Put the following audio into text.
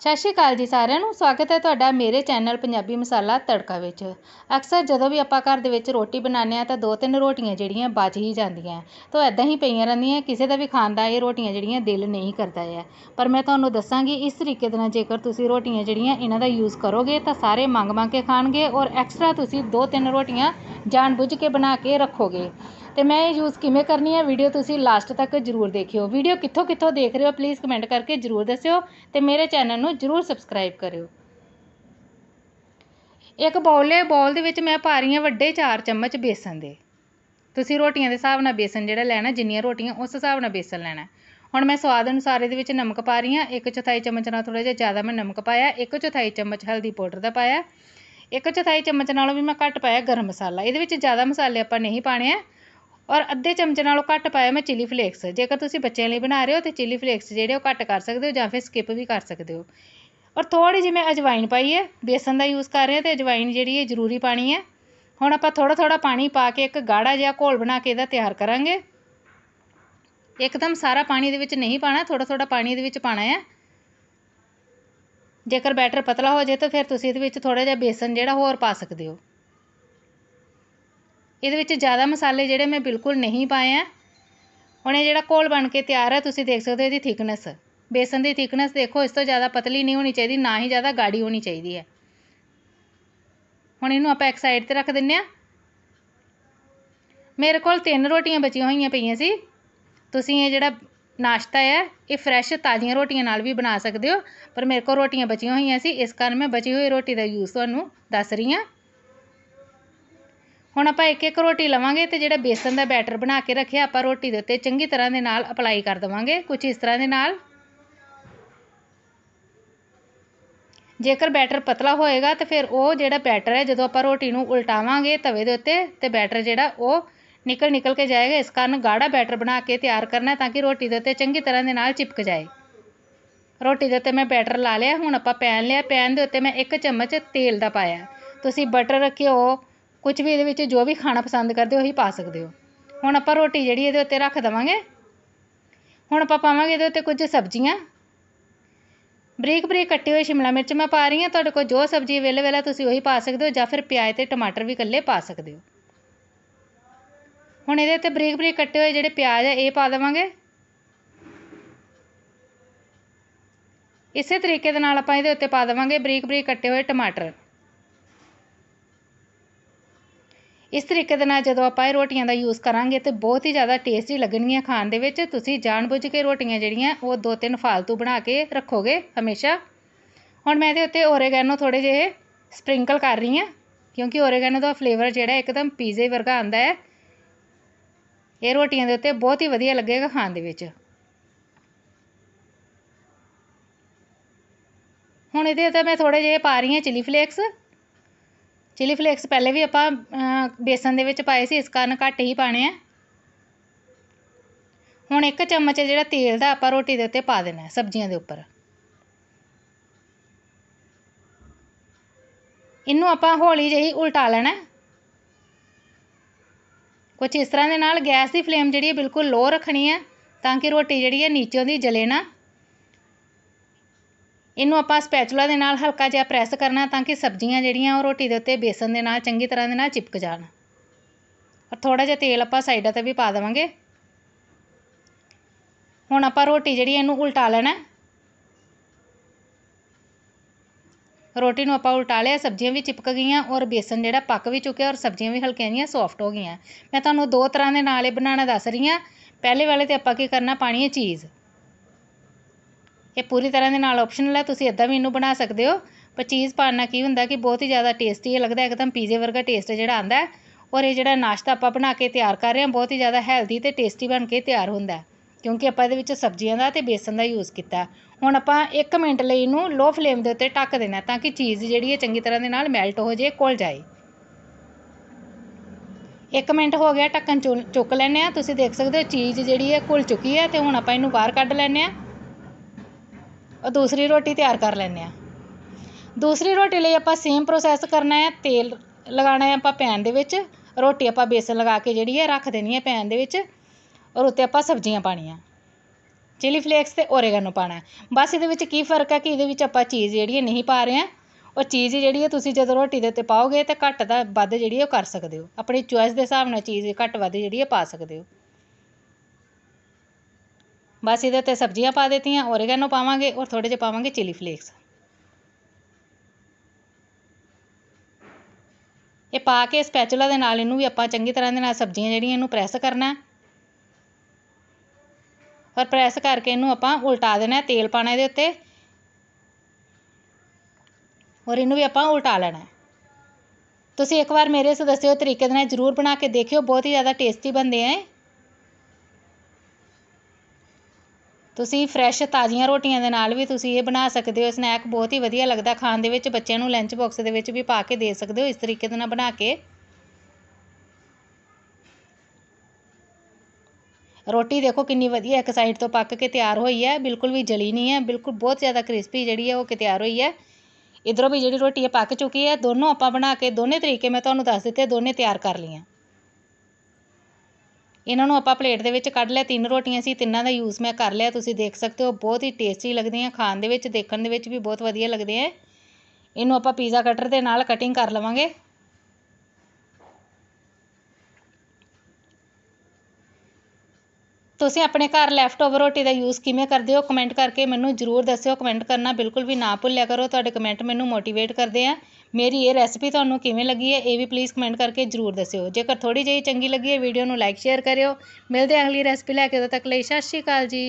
ਸਤਿ ਸ਼੍ਰੀ ਅਕਾਲ ਜੀ ਸਾਰਿਆਂ ਨੂੰ। ਸਵਾਗਤ ਹੈ ਤੁਹਾਡਾ ਮੇਰੇ ਚੈਨਲ ਪੰਜਾਬੀ ਮਸਾਲਾ ਤੜਕਾ ਵਿੱਚ। ਅਕਸਰ ਜਦੋਂ ਵੀ ਆਪਾਂ ਘਰ ਦੇ ਵਿੱਚ ਰੋਟੀ ਬਣਾਉਂਦੇ ਆ ਤਾਂ ਦੋ ਤਿੰਨ ਰੋਟੀਆਂ ਜਿਹੜੀਆਂ ਬਚ ਹੀ ਜਾਂਦੀਆਂ। ਤਾਂ ਐਦਾਂ ਹੀ ਪਈਆਂ ਰਹਿੰਦੀਆਂ, ਕਿਸੇ ਦਾ ਵੀ ਖਾਣ ਦਾ ਇਹ ਰੋਟੀਆਂ ਜਿਹੜੀਆਂ ਦਿਲ ਨਹੀਂ ਕਰਦਾ ਹੈ ਪਰ ਮੈਂ ਤੁਹਾਨੂੰ ਦੱਸਾਂਗੀ, ਇਸ ਤਰੀਕੇ ਦੇ ਨਾਲ ਜੇਕਰ ਤੁਸੀਂ ਰੋਟੀਆਂ ਜਿਹੜੀਆਂ ਇਹਨਾਂ ਦਾ ਯੂਜ਼ ਕਰੋਗੇ ਤਾਂ ਸਾਰੇ ਮੰਗ ਮੰਗ ਕੇ ਖਾਣਗੇ ਔਰ ਐਕਸਟਰਾ ਤੁਸੀਂ ਦੋ ਤਿੰਨ ਰੋਟੀਆਂ ਜਾਣ ਬੁੱਝ ਕੇ ਬਣਾ ਕੇ ਰੱਖੋਗੇ। ਤੇ ਮੈਂ ਇਹ ਯੂਜ਼ ਕਿਵੇਂ ਕਰਨੀ ਹੈ ਵੀਡੀਓ ਤੁਸੀਂ ਲਾਸਟ ਤੱਕ ਜਰੂਰ ਦੇਖਿਓ। ਵੀਡੀਓ ਕਿੱਥੋਂ ਕਿੱਥੋਂ ਦੇਖ ਰਹੇ ਹੋ ਪਲੀਜ਼ ਕਮੈਂਟ ਕਰਕੇ ਜਰੂਰ ਦੱਸਿਓ ਤੇ ਮੇਰੇ ਚੈਨਲ ਨੂੰ ਜਰੂਰ ਸਬਸਕ੍ਰਾਈਬ ਕਰਿਓ। ਇੱਕ ਬਾਉਲ ਹੈ ਬਾਉਲ ਦੇ ਵਿੱਚ ਮੈਂ ਪਾ ਰਹੀ ਹਾਂ ਵੱਡੇ 4 ਚਮਚ ਬੇਸਨ ਦੇ। ਤੁਸੀਂ ਰੋਟੀਆਂ ਦੇ ਹਿਸਾਬ ਨਾਲ ਬੇਸਨ ਜਿਹੜਾ ਲੈਣਾ, ਜਿੰਨੀਆਂ ਰੋਟੀਆਂ ਉਸ ਹਿਸਾਬ ਨਾਲ ਬੇਸਨ ਲੈਣਾ ਹੁਣ ਮੈਂ ਸਵਾਦ ਅਨੁਸਾਰ ਇਹਦੇ ਵਿੱਚ ਨਮਕ ਪਾ ਰਹੀ ਹਾਂ। ਇੱਕ ਚੌਥਾਈ ਚਮਚ ਨਾਲ ਥੋੜਾ ਜਿਹਾ ਜ਼ਿਆਦਾ ਮੈਂ ਨਮਕ ਪਾਇਆ। ਇੱਕ ਚੌਥਾਈ ਚਮਚ ਹਲਦੀ ਪਾਊਡਰ ਦਾ ਪਾਇਆ। ਇੱਕ ਚੌਥਾਈ ਚਮਚ ਨਾਲੋਂ ਵੀ ਮੈਂ ਘੱਟ ਪਾਇਆ ਗਰਮ ਮਸਾਲਾ। ਇਹਦੇ ਵਿੱਚ ਜ਼ਿਆਦਾ ਮਸਾਲੇ ਆਪਾਂ ਨਹੀਂ ਪਾਣੇ ਆ। ਔਰ ਅੱਧੇ ਚਮਚ ਨਾਲੋਂ ਘੱਟ ਪਾਇਆ ਮੈਂ ਚਿਲੀ ਫਲੇਕਸ ਜੇਕਰ ਤੁਸੀਂ ਬੱਚਿਆਂ ਲਈ ਬਣਾ ਰਹੇ ਹੋ ਤੇ ਚਿਲੀ ਫਲੇਕਸ ਜਿਹੜੇ ਉਹ ਘੱਟ ਕਰ ਸਕਦੇ ਹੋ ਜਾਂ ਫਿਰ ਸਕਿਪ ਵੀ ਕਰ ਸਕਦੇ ਹੋ। ਔਰ ਥੋੜੀ ਜਿਹੀ ਮੈਂ ਅਜਵਾਈਨ ਪਾਈ ਹੈ, ਬੇਸਨ ਦਾ ਯੂਜ਼ ਕਰ ਰਹੇ ਹਾਂ ਤੇ ਅਜਵਾਇਨ ਜਿਹੜੀ ਹੈ ਜ਼ਰੂਰੀ ਪਾਣੀ ਹੈ। ਹੁਣ ਆਪਾਂ ਥੋੜਾ ਥੋੜਾ ਪਾਣੀ ਪਾ ਕੇ ਇੱਕ ਗਾੜਾ ਜਿਹਾ ਘੋਲ ਬਣਾ ਕੇ ਇਹਦਾ ਤਿਆਰ ਕਰਾਂਗੇ। ਇੱਕਦਮ ਸਾਰਾ ਪਾਣੀ ਦੇ ਵਿੱਚ ਨਹੀਂ ਪਾਣਾ ਥੋੜਾ ਥੋੜਾ ਪਾਣੀ ਇਹਦੇ ਵਿੱਚ ਪਾਣਾ ਹੈ। ਜੇਕਰ ਬੈਟਰ ਪਤਲਾ ਹੋ ਜਾਏ ਤਾਂ ਫਿਰ ਤੁਸੀਂ ਇਹਦੇ ਵਿੱਚ ਥੋੜਾ ਜਿਹਾ ਬੇਸਨ ਜਿਹੜਾ ਹੋਰ ਪਾ ਸਕਦੇ ਹੋ। ਇਹਦੇ ਵਿੱਚ ਜ਼ਿਆਦਾ ਮਸਾਲੇ ਜਿਹੜੇ ਮੈਂ ਬਿਲਕੁਲ ਨਹੀਂ ਪਾਏ ਆ। ਹੁਣ ਇਹ ਜਿਹੜਾ ਘੋਲ ਬਣ ਕੇ ਤਿਆਰ ਹੈ ਤੁਸੀਂ ਦੇਖ ਸਕਦੇ ਹੋ ਇਹਦੀ ਥਿਕਨੈਸ। ਬੇਸਨ ਦੀ ਥਿਕਨੈਸ ਦੇਖੋ, ਇਸ ਤੋਂ ਜ਼ਿਆਦਾ ਪਤਲੀ ਨਹੀਂ ਹੋਣੀ ਚਾਹੀਦੀ, ਨਾ ਹੀ ਜ਼ਿਆਦਾ ਗਾੜੀ ਹੋਣੀ ਚਾਹੀਦੀ ਹੈ। ਹੁਣ ਇਹਨੂੰ ਆਪਾਂ ਇੱਕ ਸਾਈਡ ਤੇ ਰੱਖ ਦਿੰਨੇ ਆ। ਮੇਰੇ ਕੋਲ ਤਿੰਨ ਰੋਟੀਆਂ ਬਚੀਆਂ ਹੋਈਆਂ ਪਈਆਂ ਸੀ। ਤੁਸੀਂ ਇਹ ਜਿਹੜਾ ਨਾਸ਼ਤਾ ਹੈ ਇਹ ਫਰੈਸ਼ ਤਾਜ਼ੀਆਂ ਰੋਟੀਆਂ ਨਾਲ ਵੀ ਬਣਾ ਸਕਦੇ ਹੋ, ਪਰ ਮੇਰੇ ਕੋਲ ਰੋਟੀਆਂ ਬਚੀਆਂ ਹੋਈਆਂ ਸੀ, ਇਸ ਕਾਰਨ ਮੈਂ ਬਚੀ ਹੋਈ ਰੋਟੀ ਦਾ ਯੂਜ਼ ਤੁਹਾਨੂੰ ਦੱਸ ਰਹੀ ਹਾਂ। ਹੁਣ ਆਪਾਂ ਇੱਕ ਇੱਕ ਰੋਟੀ ਲਵਾਂਗੇ ਤੇ ਜਿਹੜਾ ਬੇਸਨ ਦਾ ਬੈਟਰ ਬਣਾ ਕੇ ਰੱਖਿਆ, ਆਪਾਂ ਰੋਟੀ ਦੇ ਉੱਤੇ ਚੰਗੀ ਤਰ੍ਹਾਂ ਦੇ ਨਾਲ ਅਪਲਾਈ ਕਰ ਦਵਾਂਗੇ। ਕੁਝ ਇਸ ਤਰ੍ਹਾਂ ਦੇ ਨਾਲ। ਜੇਕਰ ਬੈਟਰ ਪਤਲਾ ਹੋਏਗਾ ਤੇ ਫਿਰ ਉਹ ਜਿਹੜਾ ਬੈਟਰ ਹੈ, ਜਦੋਂ ਆਪਾਂ ਰੋਟੀ ਨੂੰ ਉਲਟਾਵਾਂਗੇ ਤਵੇ ਦੇ ਉੱਤੇ ਤੇ ਬੈਟਰ ਜਿਹੜਾ ਉਹ ਨਿਕਲ ਨਿਕਲ ਕੇ ਜਾਏਗਾ, ਇਸ ਕਾਰਨ ਗਾੜਾ ਬੈਟਰ ਬਣਾ ਕੇ ਤਿਆਰ ਕਰਨਾ ਤਾਂ ਕਿ ਰੋਟੀ ਦੇ ਉੱਤੇ ਚੰਗੀ ਤਰ੍ਹਾਂ ਦੇ ਨਾਲ ਚਿਪਕ ਜਾਏ। ਰੋਟੀ ਦੇ ਉੱਤੇ ਮੈਂ ਬੈਟਰ ਲਾ ਲਿਆ, ਹੁਣ ਆਪਾਂ ਪੈਨ ਲਿਆ। ਪੈਨ ਦੇ ਉੱਤੇ ਮੈਂ ਇੱਕ ਚਮਚ ਤੇਲ ਦਾ ਪਾਇਆ। ਤੁਸੀਂ ਬਟਰ ਘਿਓ ਕੁਝ ਵੀ ਇਹਦੇ ਵਿੱਚ ਜੋ ਵੀ ਖਾਣਾ ਪਸੰਦ ਕਰਦੇ ਹੋ, ਉਹੀ ਪਾ ਸਕਦੇ ਹੋ। ਹੁਣ ਆਪਾਂ ਰੋਟੀ ਜਿਹੜੀ ਇਹਦੇ ਉੱਤੇ ਰੱਖ ਦੇਵਾਂਗੇ, ਹੁਣ ਆਪਾਂ ਪਾਵਾਂਗੇ ਇਹਦੇ ਉੱਤੇ ਕੁਝ ਸਬਜ਼ੀਆਂ। ਬਰੀਕ ਬਰੀਕ ਕੱਟੀ ਹੋਈ ਸ਼ਿਮਲਾ ਮਿਰਚ ਮੈਂ ਪਾ ਰਹੀ ਹਾਂ, ਤੁਹਾਡੇ ਕੋਲ ਜੋ ਸਬਜ਼ੀ ਅਵੇਲੇਬਲ ਹੈ ਤੁਸੀਂ ਉਹੀ ਪਾ ਸਕਦੇ ਹੋ, ਜਾਂ ਫਿਰ ਪਿਆਜ਼ ਤੇ ਟਮਾਟਰ ਵੀ ਇਕੱਲੇ ਪਾ ਸਕਦੇ ਹੋ। ਹੁਣ ਇਹਦੇ ਉੱਤੇ ਬਰੀਕ ਬਰੀਕ ਕੱਟੇ ਹੋਏ ਜਿਹੜੇ ਪਿਆਜ਼ ਹੈ ਇਹ ਪਾ ਦੇਵਾਂਗੇ। ਇਸੇ ਤਰੀਕੇ ਦੇ ਨਾਲ ਆਪਾਂ ਇਹਦੇ ਉੱਤੇ ਪਾ ਦੇਵਾਂਗੇ ਬਰੀਕ ਬਰੀਕ ਕੱਟੇ ਹੋਏ ਟਮਾਟਰ। ਇਸ ਤਰੀਕੇ ਦੇ ਨਾਲ ਜਦੋਂ ਆਪਾਂ ਇਹ ਰੋਟੀਆਂ ਦਾ ਯੂਜ਼ ਕਰਾਂਗੇ ਤੇ ਬਹੁਤ ਹੀ ਜ਼ਿਆਦਾ ਟੇਸਟੀ ਲੱਗਣਗੀਆਂ ਖਾਣ ਦੇ ਵਿੱਚ, ਤੁਸੀਂ ਜਾਣਬੁੱਝ ਕੇ ਰੋਟੀਆਂ ਜਿਹੜੀਆਂ, ਉਹ ਦੋ ਤਿੰਨ ਫਾਲਤੂ ਬਣਾ ਕੇ ਰੱਖੋਗੇ ਹਮੇਸ਼ਾ। ਹੁਣ ਮੈਂ ਇਹਦੇ ਉੱਤੇ ਓਰੇਗੈਨੋ ਥੋੜੇ ਜਿਹੇ ਸਪ੍ਰਿੰਕਲ ਕਰ ਰਹੀ ਹਾਂ, ਕਿਉਂਕਿ ਓਰੇਗੈਨੋ ਦਾ ਫਲੇਵਰ ਜਿਹੜਾ ਇੱਕਦਮ ਪੀਜ਼ੇ ਵਰਗਾ ਆਉਂਦਾ ਹੈ। ਇਹ ਰੋਟੀਆਂ ਦੇ ਉੱਤੇ ਬਹੁਤ ਹੀ ਵਧੀਆ ਲੱਗੇਗਾ ਖਾਣ ਦੇ ਵਿੱਚ। ਹੁਣ ਇਹਦੇ ਉੱਤੇ ਮੈਂ ਥੋੜੇ ਜਿਹੇ ਪਾ ਰਹੀ ਹਾਂ ਚਿਲੀ ਫਲੇਕਸ ਚਿਲੀ ਫਲੇਕਸ ਪਹਿਲੇ ਵੀ ਆਪਾਂ ਬੇਸਨ ਦੇ ਵਿੱਚ ਪਾਏ ਸੀ, ਇਸ ਕਾਰਨ ਘੱਟ ਹੀ ਪਾਣੇ ਆ। ਹੁਣ ਇੱਕ ਚਮਚ ਜਿਹੜਾ ਤੇਲ ਦਾ ਆਪਾਂ ਰੋਟੀ ਦੇ ਉੱਤੇ ਪਾ ਦੇਣਾ ਸਬਜ਼ੀਆਂ ਦੇ ਉੱਪਰ। ਇਹਨੂੰ ਆਪਾਂ ਹੌਲੀ ਜਿਹੀ ਉਲਟਾ ਲੈਣਾ ਕੁਝ ਇਸ ਤਰ੍ਹਾਂ ਦੇ ਨਾਲ ਗੈਸ ਦੀ ਫਲੇਮ ਜਿਹੜੀ ਹੈ, ਬਿਲਕੁਲ ਲੋ ਰੱਖਣੀ ਹੈ, ਤਾਂ ਕਿ ਰੋਟੀ ਜਿਹੜੀ ਹੈ ਨੀਚੋਂ ਦੀ ਜਲੇ ਨਾ। ਇਹਨੂੰ ਆਪਾਂ ਸਪੈਚੂਲਾ ਦੇ ਨਾਲ ਹਲਕਾ ਜਿਹਾ ਪ੍ਰੈਸ ਕਰਨਾ ਤਾਂ ਕਿ ਸਬਜ਼ੀਆਂ ਜਿਹੜੀਆਂ ਉਹ ਰੋਟੀ ਦੇ ਉੱਤੇ ਬੇਸਨ ਦੇ ਨਾਲ ਚੰਗੀ ਤਰ੍ਹਾਂ ਦੇ ਨਾਲ ਚਿਪਕ ਜਾਣ। ਔਰ ਥੋੜਾ ਜਿਹਾ ਤੇਲ ਆਪਾਂ ਸਾਈਡਾਂ ਤੇ ਵੀ ਪਾ ਦੇਵਾਂਗੇ। ਹੁਣ ਆਪਾਂ ਰੋਟੀ ਜਿਹੜੀ ਇਹਨੂੰ ਉਲਟਾ ਲੈਣਾ ਰੋਟੀ ਨੂੰ ਆਪਾਂ ਉਲਟਾ ਲਿਆ, ਸਬਜ਼ੀਆਂ ਵੀ ਚਿਪਕ ਗਈਆਂ ਔਰ ਬੇਸਨ ਜਿਹੜਾ ਪੱਕ ਵੀ ਚੁੱਕਿਆ ਔਰ ਸਬਜ਼ੀਆਂ ਵੀ ਹਲਕੀਆਂ ਜੀਆਂ ਸੌਫਟ ਹੋ ਗਈਆਂ। ਮੈਂ ਤੁਹਾਨੂੰ ਦੋ ਤਰ੍ਹਾਂ ਦੇ ਨਾਲ ਇਹ ਬਣਾਉਣਾ ਦੱਸ ਰਹੀ ਹਾਂ। ਪਹਿਲੇ ਵਾਲੇ ਤੇ ਆਪਾਂ ਕੀ ਕਰਨਾ, ਪਾਣੀ ਹੈ ਚੀਜ਼। ਇਹ ਪੂਰੀ ਤਰ੍ਹਾਂ ਦੇ ਨਾਲ ਆਪਸ਼ਨਲ ਹੈ, ਤੁਸੀਂ ਇਦਾਂ ਵੀ ਇਹਨੂੰ ਬਣਾ ਸਕਦੇ ਹੋ। ਪਰ ਚੀਜ਼ ਪਾਉਣ ਨਾਲ ਕੀ ਹੁੰਦਾ ਕਿ ਬਹੁਤ ਹੀ ਜ਼ਿਆਦਾ ਟੇਸਟੀ ਲੱਗਦਾ, ਇੱਕਦਮ ਪੀਜ਼ੇ ਵਰਗਾ ਟੇਸਟ ਜਿਹੜਾ ਆਉਂਦਾ ਹੈ। ਔਰ ਇਹ ਜਿਹੜਾ ਨਾਸ਼ਤਾ ਆਪਾਂ ਬਣਾ ਕੇ ਤਿਆਰ ਕਰ ਰਹੇ ਹਾਂ, ਬਹੁਤ ਹੀ ਜ਼ਿਆਦਾ ਹੈਲਦੀ ਤੇ ਟੇਸਟੀ ਬਣ ਕੇ ਤਿਆਰ ਹੁੰਦਾ ਕਿਉਂਕਿ ਆਪਾਂ ਇਹਦੇ ਵਿੱਚ ਸਬਜ਼ੀਆਂ ਦਾ ਤੇ ਬੇਸਨ ਦਾ ਯੂਜ਼ ਕੀਤਾ ਹੁਣ ਆਪਾਂ 1 ਮਿੰਟ ਲਈ ਇਹਨੂੰ ਲੋ ਫਲੇਮ ਦੇ ਉੱਤੇ ਢੱਕ ਦੇਣਾ ਤਾਂ ਕਿ ਚੀਜ਼ ਜਿਹੜੀ ਹੈ ਚੰਗੀ ਤਰ੍ਹਾਂ ਦੇ ਨਾਲ ਮੈਲਟ ਹੋ ਜੇ ਘੁਲ ਜਾਏ। 1 ਮਿੰਟ ਹੋ ਗਿਆ, ਢੱਕਣ ਚੁੱਕ ਲੈਣੇ ਆ ਤੁਸੀਂ ਦੇਖ ਸਕਦੇ ਹੋ ਚੀਜ਼ ਜਿਹੜੀ ਹੈ ਘੁਲ ਚੁੱਕੀ ਹੈ ਤੇ ਹੁਣ ਆਪਾਂ ਇਹਨੂੰ ਬਾਹਰ ਕੱਢ ਲੈਣੇ ਆ ਉਹ ਦੂਸਰੀ ਰੋਟੀ ਤਿਆਰ ਕਰ ਲੈਂਦੇ ਆ ਦੂਸਰੀ ਰੋਟੀ ਲਈ ਆਪਾਂ ਸੇਮ ਪ੍ਰੋਸੈਸ ਕਰਨਾ ਹੈ, ਤੇਲ ਲਗਾਉਣਾ ਹੈ ਆਪਾਂ ਪੈਨ ਦੇ ਵਿੱਚ। ਰੋਟੀ ਆਪਾਂ ਬੇਸਨ ਲਗਾ ਕੇ ਜਿਹੜੀ ਹੈ ਰੱਖ ਦੇਣੀ ਹੈ ਪੈਨ ਦੇ ਵਿੱਚ ਔਰ ਉੱਤੇ ਆਪਾਂ ਸਬਜ਼ੀਆਂ ਪਾਣੀਆਂ ਚਿਲੀ ਫਲੇਕਸ ਤੇ ਓਰੇਗਾਨੋ ਪਾਣਾ ਹੈ। ਬਸ ਇਹਦੇ ਵਿੱਚ ਕੀ ਫ਼ਰਕ ਹੈ ਕਿ ਇਹਦੇ ਵਿੱਚ ਆਪਾਂ ਚੀਜ਼ ਜਿਹੜੀ ਹੈ ਨਹੀਂ ਪਾ ਰਹੇ ਹਾਂ। ਉਹ ਚੀਜ਼ ਜਿਹੜੀ ਹੈ ਤੁਸੀਂ ਜਦੋਂ ਰੋਟੀ ਦੇ ਉੱਤੇ ਪਾਓਗੇ ਤਾਂ ਘੱਟ ਦਾ ਵੱਧ ਜਿਹੜੀ ਉਹ ਕਰ ਸਕਦੇ ਹੋ। ਆਪਣੀ ਚੋਇਸ ਦੇ ਹਿਸਾਬ ਨਾਲ ਚੀਜ਼ ਘੱਟ ਵੱਧ ਜਿਹੜੀ ਹੈ ਪਾ ਸਕਦੇ ਹੋ। ਬਸ ਇਹਦੇ ਉੱਤੇ ਸਬਜ਼ੀਆਂ ਪਾ ਦਿੱਤੀਆਂ ਓਰੇਗਾਨੋ ਪਾਵਾਂਗੇ ਔਰ ਥੋੜੇ ਜਿਹੇ ਪਾਵਾਂਗੇ ਚਿਲੀ ਫਲੇਕਸ ਇਹ ਪਾ ਕੇ ਸਪੈਚੂਲਾ ਦੇ ਨਾਲ ਇਹਨੂੰ ਵੀ ਆਪਾਂ ਚੰਗੀ ਤਰ੍ਹਾਂ ਦੇ ਨਾਲ ਸਬਜ਼ੀਆਂ ਜਿਹੜੀਆਂ ਇਹਨੂੰ ਪ੍ਰੈਸ ਕਰਨਾ ਔਰ ਪ੍ਰੈਸ ਕਰਕੇ ਇਹਨੂੰ ਆਪਾਂ ਉਲਟਾ ਦੇਣਾ ਤੇਲ ਪਾਣਾ ਇਹਦੇ ਉੱਤੇ। ਔਰ ਇਹਨੂੰ ਵੀ ਆਪਾਂ ਉਲਟਾ ਲੈਣਾ ਤੁਸੀਂ ਇੱਕ ਵਾਰ ਮੇਰੇ ਇਸ ਦੱਸੇ ਹੋਏ ਤਰੀਕੇ ਦੇ ਨਾਲ ਜ਼ਰੂਰ ਬਣਾ ਕੇ ਦੇਖਿਓ, ਬਹੁਤ ਹੀ ਜ਼ਿਆਦਾ ਟੇਸਟੀ ਬਣਦੇ ਹੈ ਤੁਸੀਂ ਫਰੈਸ਼ ਤਾਜ਼ੀਆਂ ਰੋਟੀਆਂ ਦੇ ਨਾਲ ਵੀ ਤੁਸੀਂ ਇਹ ਬਣਾ ਸਕਦੇ ਹੋ ਸਨੈਕ ਬਹੁਤ ਹੀ ਵਧੀਆ ਲੱਗਦਾ, ਖਾਣ ਦੇ ਵਿੱਚ ਬੱਚਿਆਂ ਨੂੰ ਲੰਚ ਬਾਕਸ ਦੇ ਵਿੱਚ ਵੀ ਪਾ ਕੇ ਦੇ ਸਕਦੇ ਹੋ, ਇਸ ਤਰੀਕੇ ਦੇ ਨਾਲ ਬਣਾ ਕੇ। ਰੋਟੀ ਦੇਖੋ ਕਿੰਨੀ ਵਧੀਆ, ਇੱਕ ਸਾਈਡ ਤੋਂ ਪੱਕ ਕੇ ਤਿਆਰ ਹੋਈ ਹੈ, ਬਿਲਕੁਲ ਵੀ ਜਲੀ ਨਹੀਂ ਹੈ, ਬਿਲਕੁਲ ਬਹੁਤ ਜ਼ਿਆਦਾ ਕ੍ਰਿਸਪੀ ਜਿਹੜੀ ਹੈ ਉਹ ਕਿ ਤਿਆਰ ਹੋਈ ਹੈ। ਇਧਰੋਂ ਵੀ ਜਿਹੜੀ ਰੋਟੀ ਹੈ ਪੱਕ ਚੁੱਕੀ ਹੈ, ਦੋਨੋਂ ਆਪਾਂ ਬਣਾ ਕੇ, ਦੋਨੇ ਤਰੀਕੇ ਮੈਂ ਤੁਹਾਨੂੰ ਦੱਸ ਦਿੱਤੇ, ਦੋਨੇ ਤਿਆਰ ਕਰ ਲਈਆਂ। ਇਹਨਾਂ ਨੂੰ ਆਪਾਂ ਪਲੇਟ ਦੇ ਵਿੱਚ ਕੱਢ ਲਿਆ, ਤਿੰਨ ਰੋਟੀਆਂ ਸੀ, ਤਿੰਨਾਂ ਦਾ ਯੂਜ਼ ਮੈਂ ਕਰ ਲਿਆ, ਤੁਸੀਂ ਦੇਖ ਸਕਦੇ ਹੋ, ਬਹੁਤ ਹੀ ਟੇਸਟੀ ਲੱਗਦੀਆਂ ਖਾਣ ਦੇ ਵਿੱਚ, ਦੇਖਣ ਦੇ ਵਿੱਚ ਵੀ ਬਹੁਤ ਵਧੀਆ ਲੱਗਦੇ ਆ। ਇਹਨੂੰ ਆਪਾਂ ਪੀਜ਼ਾ ਕਟਰ ਦੇ ਨਾਲ ਕਟਿੰਗ ਕਰ ਲਵਾਂਗੇ। ਤੁਸੀਂ ਆਪਣੇ ਘਰ ਲੈਫਟ ਓਵਰ ਰੋਟੀ ਦਾ ਯੂਜ਼ ਕਿਵੇਂ ਕਰਦੇ ਹੋ? ਕਮੈਂਟ ਕਰਕੇ ਮੈਨੂੰ ਜਰੂਰ ਦੱਸਿਓ। ਕਮੈਂਟ ਕਰਨਾ ਬਿਲਕੁਲ ਵੀ ਨਾ ਭੁੱਲਿਆ ਕਰੋ। ਤੁਹਾਡੇ ਕਮੈਂਟ ਮੈਨੂੰ ਮੋਟੀਵੇਟ ਕਰਦੇ ਆ। ਮੇਰੀ ਇਹ ਰੈਸਪੀ ਤੁਹਾਨੂੰ ਕਿਵੇਂ ਲੱਗੀ ਹੈ, ਇਹ ਵੀ ਪਲੀਜ਼ ਕਮੈਂਟ ਕਰਕੇ ਜਰੂਰ ਦੱਸਿਓ। ਜੇਕਰ ਥੋੜੀ ਜਿਹੀ ਚੰਗੀ ਲੱਗੀ ਹੈ ਵੀਡੀਓ ਨੂੰ ਲਾਈਕ ਸ਼ੇਅਰ ਕਰਿਓ। ਮਿਲਦੇ ਹਾਂ ਅਗਲੀ ਰੈਸਪੀ ਲੈ ਕੇ। ਉਦੋਂ ਤੱਕ ਲਈ ਸਤਿ ਸ਼੍ਰੀ ਅਕਾਲ ਜੀ।